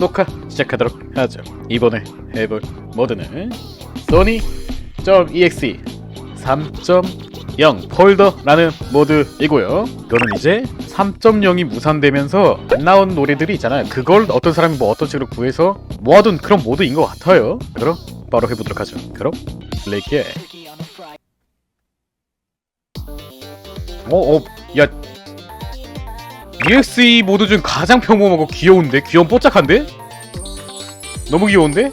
녹화 시작하도록 하죠. 이번에 해볼 모드는 소니 .exe 3.0 폴더라는 모드이고요. 이거는 이제 3.0이 무산되면서 안 나온 노래들이 있잖아요. 그걸 어떤 사람이 뭐 어떤 식으로 구해서 모아둔 그런 모드인 것 같아요. 그럼 바로 해보도록 하죠. 그럼 플레이해. 어, 어, 야, EXE 모드 중 가장 평범하고 귀여운데? 귀여운 뽀짝한데? 너무 귀여운데?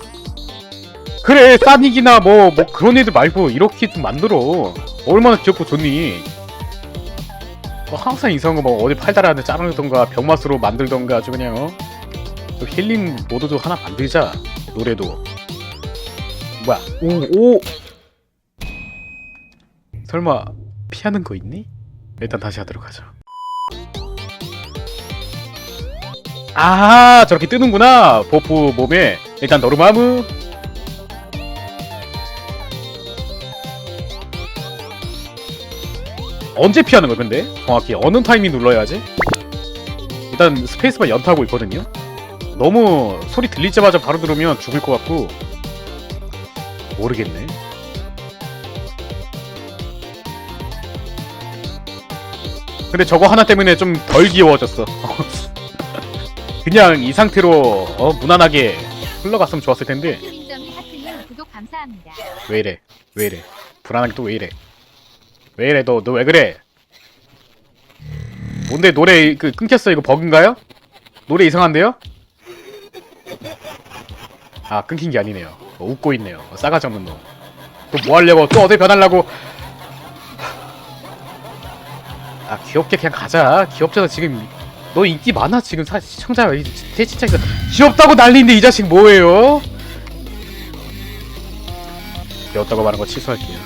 그래 싸닉이나 뭐, 뭐 그런 애들 말고 이렇게 좀 만들어. 얼마나 귀엽고 좋니? 뭐 항상 이상한 거뭐 어디 팔다라는 자르던가 병맛으로 만들던가 아주 그냥 어? 또 힐링 모드도 하나 만들자 노래도. 뭐야? 오 오! 설마 피하는 거 있니? 일단 다시 하도록 하죠. 아 저렇게 뜨는구나 버프 몸에 일단 노르마무. 언제 피하는 거야 근데? 정확히 어느 타이밍 눌러야지? 일단 스페이스바 연타하고 있거든요. 너무 소리 들리자마자 바로 들으면 죽을 것 같고. 모르겠네. 근데 저거 하나 때문에 좀 덜 귀여워졌어. 그냥 이 상태로 어, 무난하게 흘러갔으면 좋았을 텐데. 왜 이래? 왜 이래? 불안하게 또 왜 이래? 왜 이래? 너 너 왜 그래? 뭔데 노래 그 끊겼어? 이거 버그인가요? 노래 이상한데요? 아 끊긴 게 아니네요. 어, 웃고 있네요. 어, 싸가지 없는 놈. 또 뭐 하려고? 또 어디 변하려고? 아 귀엽게 그냥 가자. 귀엽잖아 지금 너 인기 많아 지금 사, 시청자 대시청자 귀엽다고 난리인데 이 자식 뭐예요? 귀엽다고 말한 거 취소할게요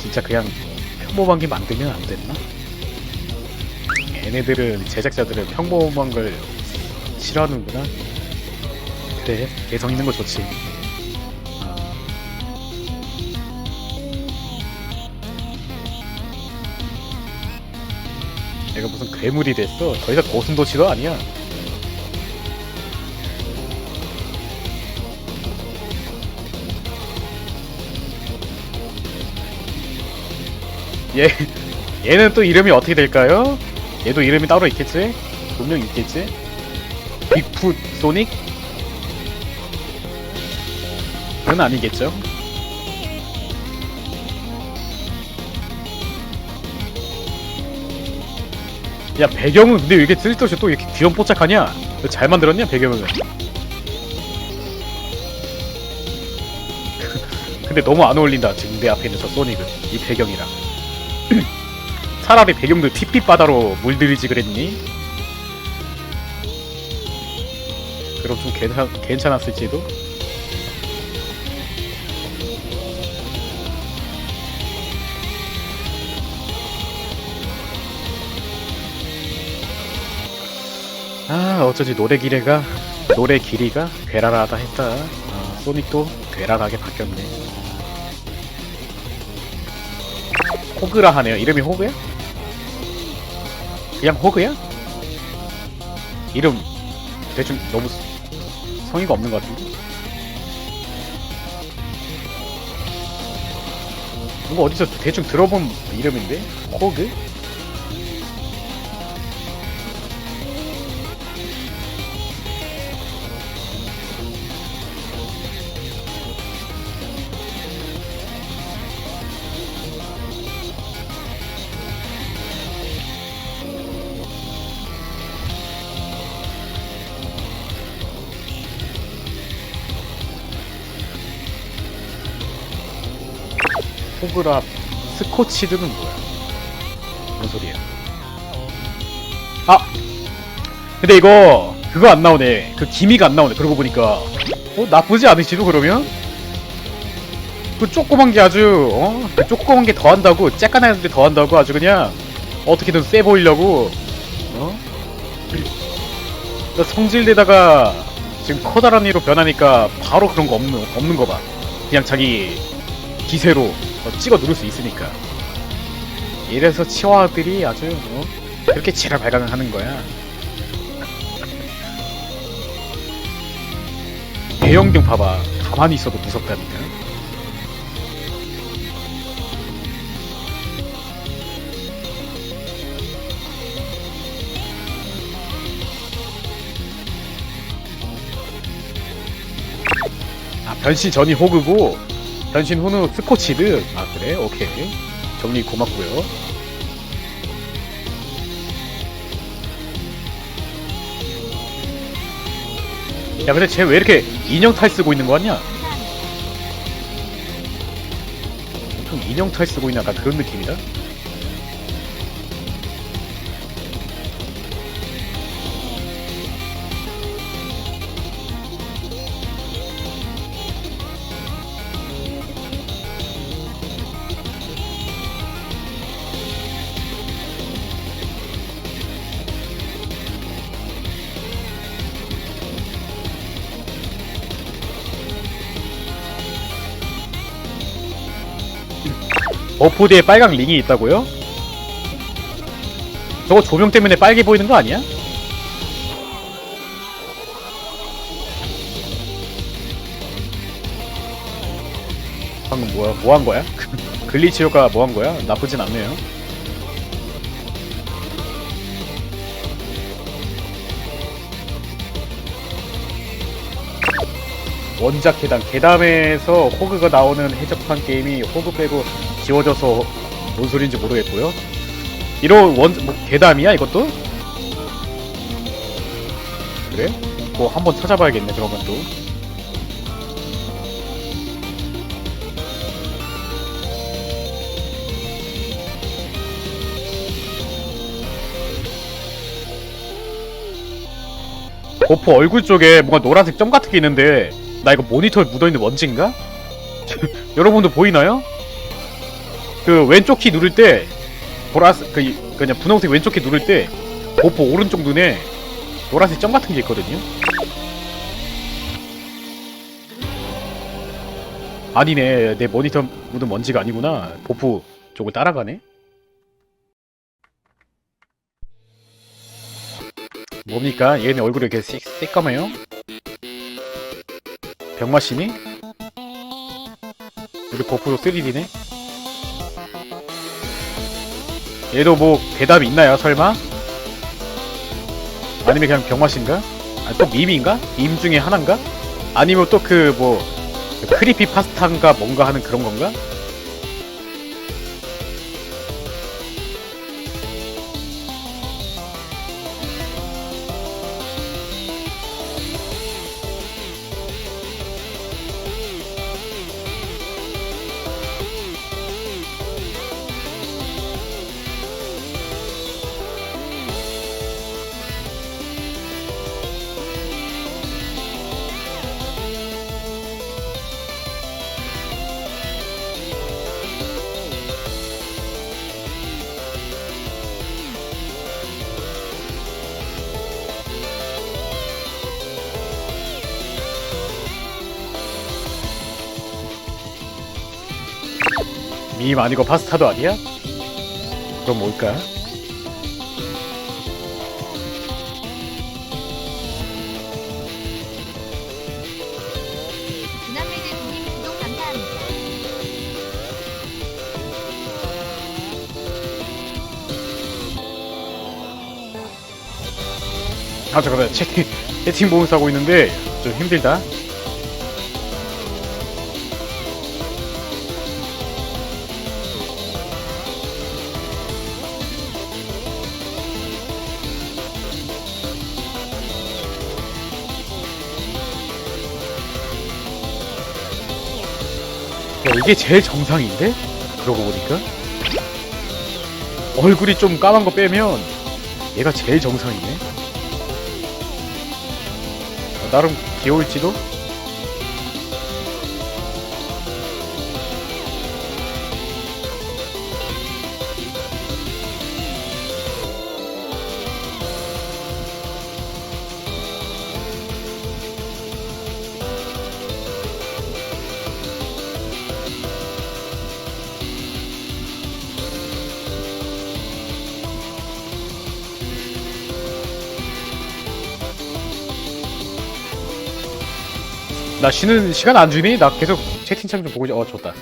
진짜 그냥 평범한 게 만들면 안 됐나? 얘네들은 제작자들은 평범한 걸 싫어하는구나 그래 개성 있는 거 좋지 얘가 무슨 괴물이 됐어 더 이상 고슴도치도 아니야 얘 얘는 또 이름이 어떻게 될까요? 얘도 이름이 따로 있겠지? 분명 있겠지? 빅풋 소닉? 그건 아니겠죠? 야 배경은 근데 왜 이렇게 쓸데없이 또 이렇게 귀염 뽀짝하냐? 너잘 만들었냐 배경을? 근데 너무 안 어울린다 지금 내 앞에 있는 저 소닉은 이 배경이랑 차라리 배경도 핏빛 바다로 물들이지 그랬니? 그럼 좀 괜찮, 괜찮았을지도? 어쩌지 노래 기레가 노래 길이가 괴랄하다 했다 아, 소닉도 괴랄하게 바뀌었네 호그라 하네요 이름이 호그야? 그냥 호그야? 이름 대충 너무 성의가 없는 것 같은데? 뭔가 어디서 대충 들어본 이름인데? 호그? 호그라 스코치드는 뭐야? 뭔 소리야? 아! 근데 이거 그거 안 나오네. 그 기미가 안 나오네. 그러고 보니까 어 나쁘지 않으시도 그러면? 그 조그만 게 아주 어? 그 조그만 게 더 한다고 쬐깐한데 더 한다고 아주 그냥 어떻게든 세 보이려고 어? 나 성질내다가 지금 커다란 이로 변하니까 바로 그런 거 없는 없는 거 봐. 그냥 자기 기세로 어, 어, 찍어 누를 수 있으니까. 이래서 치와들이 아주 뭐 이렇게 지랄 발광을 하는 거야. 대형견 봐봐. 가만히 있어도 무섭다니까. 아, 변신 전이 호그고 변신 후는 스코치드 아 그래 오케이 정리 고맙고요 야 근데 쟤 왜 이렇게 인형 탈 쓰고 있는 거 같냐? 보통 인형 탈 쓰고 있는 약간 그런 느낌이다? 버프대에 빨강 링이 있다고요? 저거 조명 때문에 빨개 보이는 거 아니야? 방금 뭐야? 뭐 한 거야? 글리치 효과 뭐 한 거야? 나쁘진 않네요. 원작 계단 계담에서 호그가 나오는 해적판 게임이 호그 빼고 지워져서 뭔 소린지 모르겠고요. 이런 원 뭐, 계담이야 이것도? 그래? 뭐 한번 찾아봐야겠네 그러면 또. 버프 얼굴 쪽에 뭔가 노란색 점 같은 게 있는데 나 이거 모니터에 묻어있는 먼지인가? 여러분도 보이나요? 그 왼쪽 키 누를 때 보라색 그 이- 그냥 분홍색 왼쪽 키 누를 때 버프 오른쪽 눈에 노란색 점 같은 게 있거든요. 아니네 내 모니터 묻은 먼지가 아니구나 버프 쪽을 따라가네. 뭡니까? 얘네 얼굴이 이렇게 새- 새까매요? 병마씨니? 우리 버프로 3D네? 얘도 뭐 대답이 있나요 설마? 아니면 그냥 병마씨인가? 아, 또 밈인가? 밈 중에 하나인가? 아니면 또 그 뭐 크리피 파스타인가 뭔가 하는 그런 건가? 밈 아니고 파스타도 아니야? 그럼 뭘까? 주남매드님 구독 감사합니다. 아 잠깐만 채팅 채팅 보면서 하고 있는데 좀 힘들다. 이게 제일 정상인데? 그러고 보니까 얼굴이 좀 까만 거 빼면 얘가 제일 정상이네. 어, 나름 귀여울지도? 나 쉬는 시간 안 주니? 나 계속 채팅창 좀 보고 있... 어 좋다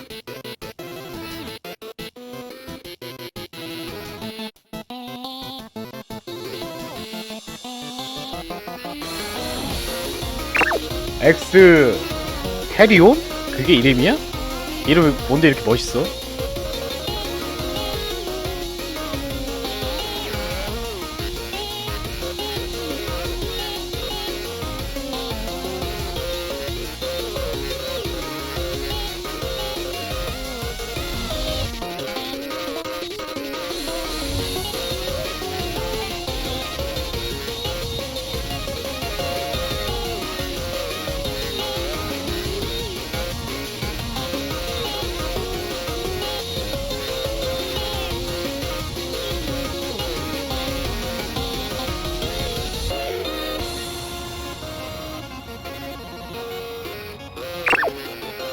엑스 해리온? 그게 이름이야? 이름이 뭔데 이렇게 멋있어?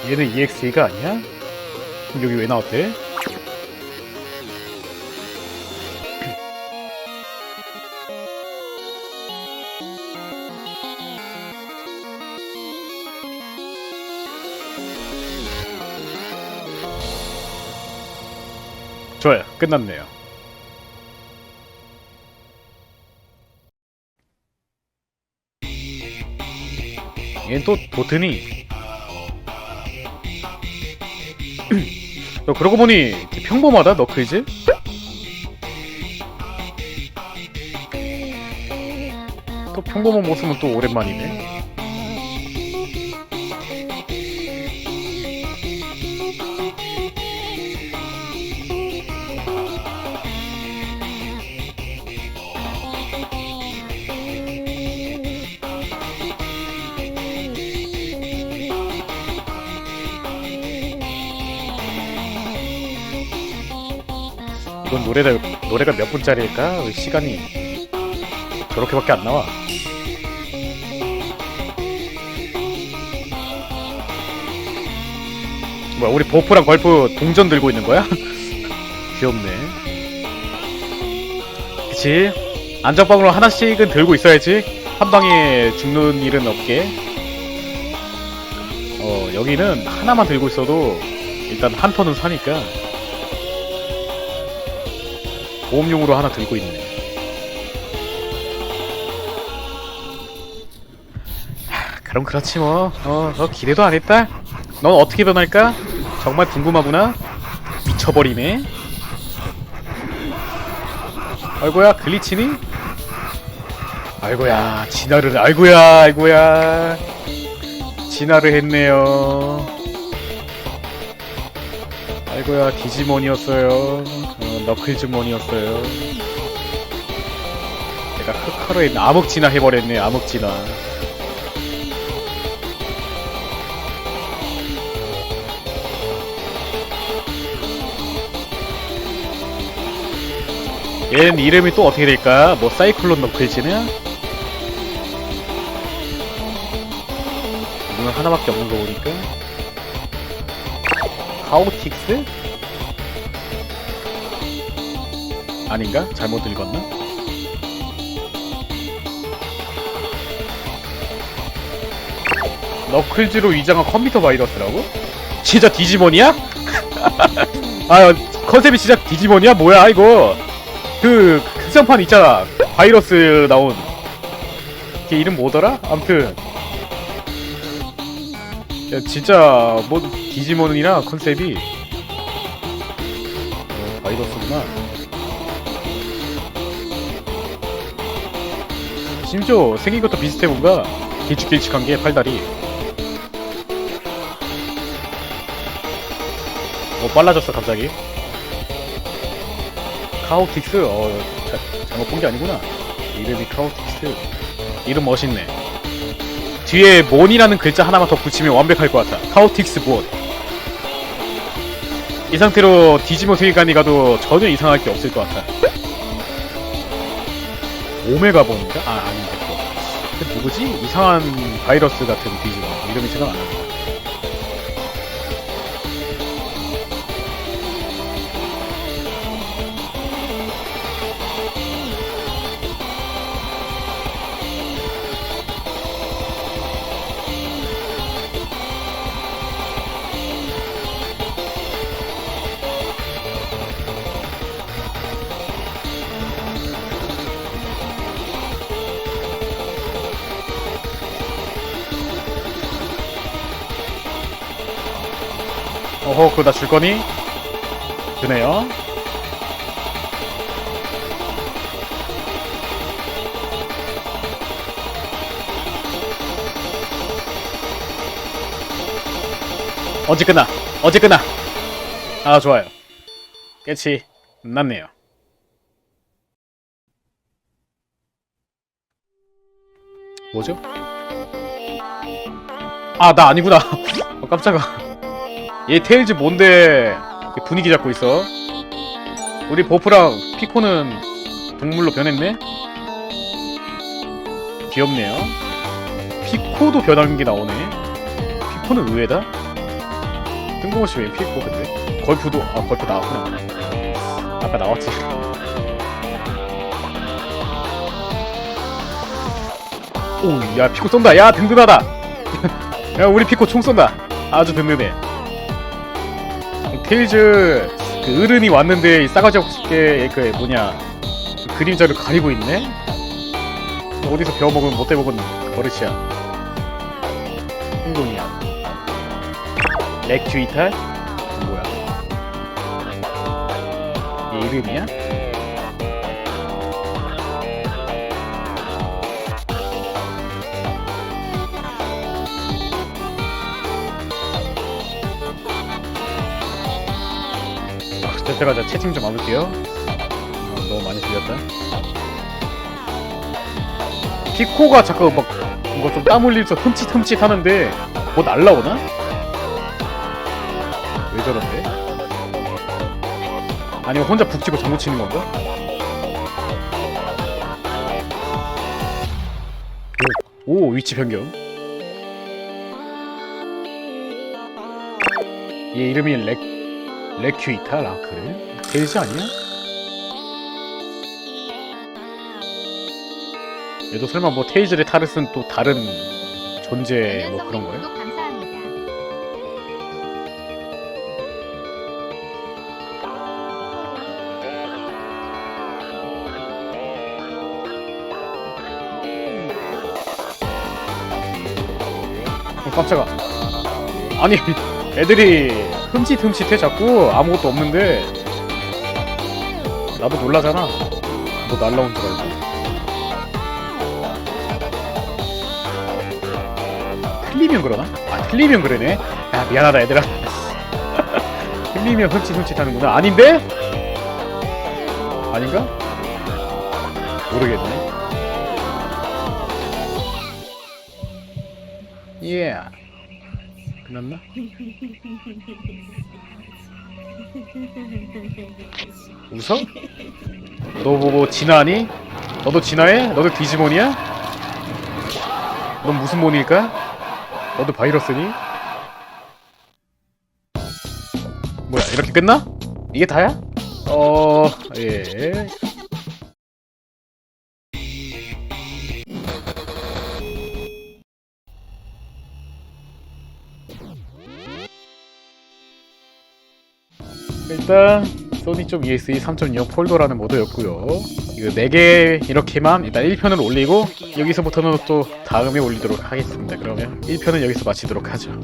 얘는 EXA가 아니야? 그럼 여기 왜 나왔대? 좋아요. 끝났네요. 얘는 또 도트니 너 그러고 보니 평범하다 너클즈? 또 평범한 모습은 또 오랜만이네 이건 노래가 노래가 몇 분짜리일까? 왜 시간이 저렇게밖에 안 나와. 뭐야 우리 버프랑 걸프 동전 들고 있는 거야? 귀엽네. 그치? 안전빵으로 하나씩은 들고 있어야지. 한 방에 죽는 일은 없게. 어 여기는 하나만 들고 있어도 일단 한 턴은 사니까. 보험용으로 하나 들고 있네. 하, 그럼 그렇지 뭐. 어, 너 기대도 안 했다. 넌 어떻게 변할까? 정말 궁금하구나. 미쳐버리네. 아이고야, 글리치니? 아이고야, 진화를, 아이고야, 아이고야. 진화를 했네요. 아이고야, 디지몬이었어요. 어, 너클즈몬이었어요. 내가 흑화로에 암흑 진화 해버렸네, 암흑 진화. 얘는 이름이 또 어떻게 될까? 뭐 사이클론 너클즈냐? 이건 하나밖에 없는 거 보니까 카오틱스? 아닌가? 잘못 읽었나? 너클즈로 위장한 컴퓨터 바이러스라고? 진짜 디지몬이야? 아 컨셉이 진짜 디지몬이야? 뭐야 이거 그 극장판 있잖아 바이러스 나온 걔 이름 뭐더라? 암튼 야 진짜 뭐 디지몬이나 컨셉이 어, 바이러스구나 심지어 생긴 것도 비슷해 뭔가 길쭉길쭉한 게 팔다리. 뭐 빨라졌어 갑자기. 카오틱스? 어 자, 잘못 본 게 아니구나. 이름이 카오틱스. 이름 멋있네. 뒤에 몬이라는 글자 하나만 더 붙이면 완벽할 것 같아. 카오틱스 몬 이 상태로 디지몬 세계관이 가도 전혀 이상할 게 없을 것 같아 오메가본인가? 아 아닌데 누구지? 이상한 바이러스 같은 디지몬 이름이 생각 안난 다 어허 그거 나 줄 거니? 드네요 언제 끝나? 언제 끝나? 아 좋아요 끝이 났네요 뭐죠? 아 나 아니구나 어, 깜짝아 얘 테일즈 뭔데? 분위기 잡고 있어. 우리 버프랑 피코는 동물로 변했네? 귀엽네요. 피코도 변한 게 나오네. 피코는 의외다? 뜬금없이 왜 피코 근데? 걸프도 아 걸프 나왔구나. 아까 나왔지. 오야 피코 쏜다. 야 든든하다. 야 우리 피코 총 쏜다. 아주 든든해 테일즈 그 어른이 왔는데 이 싸가지 없게 그 뭐냐 그 그림자를 가리고 있네? 어디서 배워먹은 못돼 먹은 버릇이야. 행동이야. 렉튜이탈? 뭐야? 얘 이름이야? 저 채팅 좀 와볼게요. 아, 너무 많이 들렸다. 피코가 자꾸 막 뭔가 좀 땀 흘리면서 흠칫흠칫 하는데 뭐 날라오나? 왜 저런데? 아니면 혼자 북치고 장구 치는 건가? 오, 오 위치 변경. 얘 이름이 렉 레큐이타 라 그래? 데이지 아니야? 얘도 설마 뭐 테이즐의 타르스는 또 다른 존재 뭐 그런 감사합니다. 어, 깜짝아 아니 애들이 흠칫흠칫해 자꾸 아무것도 없는데. 나도 놀라잖아. 뭐 날라온 줄 알고 틀리면 그러나? 아 틀리면 그러네. 야 미안하다 얘들아. 틀리면 흠칫흠칫 하는구나. 아닌데? 아닌가? 모르겠네. 예 끝났나? 웃어? 너 보고 진화하니? 너도 진화해? 너도 디지몬이야? 넌 무슨 몬일까? 너도 바이러스니? 뭐야 이렇게 끝나? 이게 다야? 어... 예... 일단 소니 쪽 ESE 3.6 폴더라는 모드였고요. 이거 4개 이렇게만 일단 1편을 올리고 여기서부터는 또 다음에 올리도록 하겠습니다. 그러면 1편은 여기서 마치도록 하죠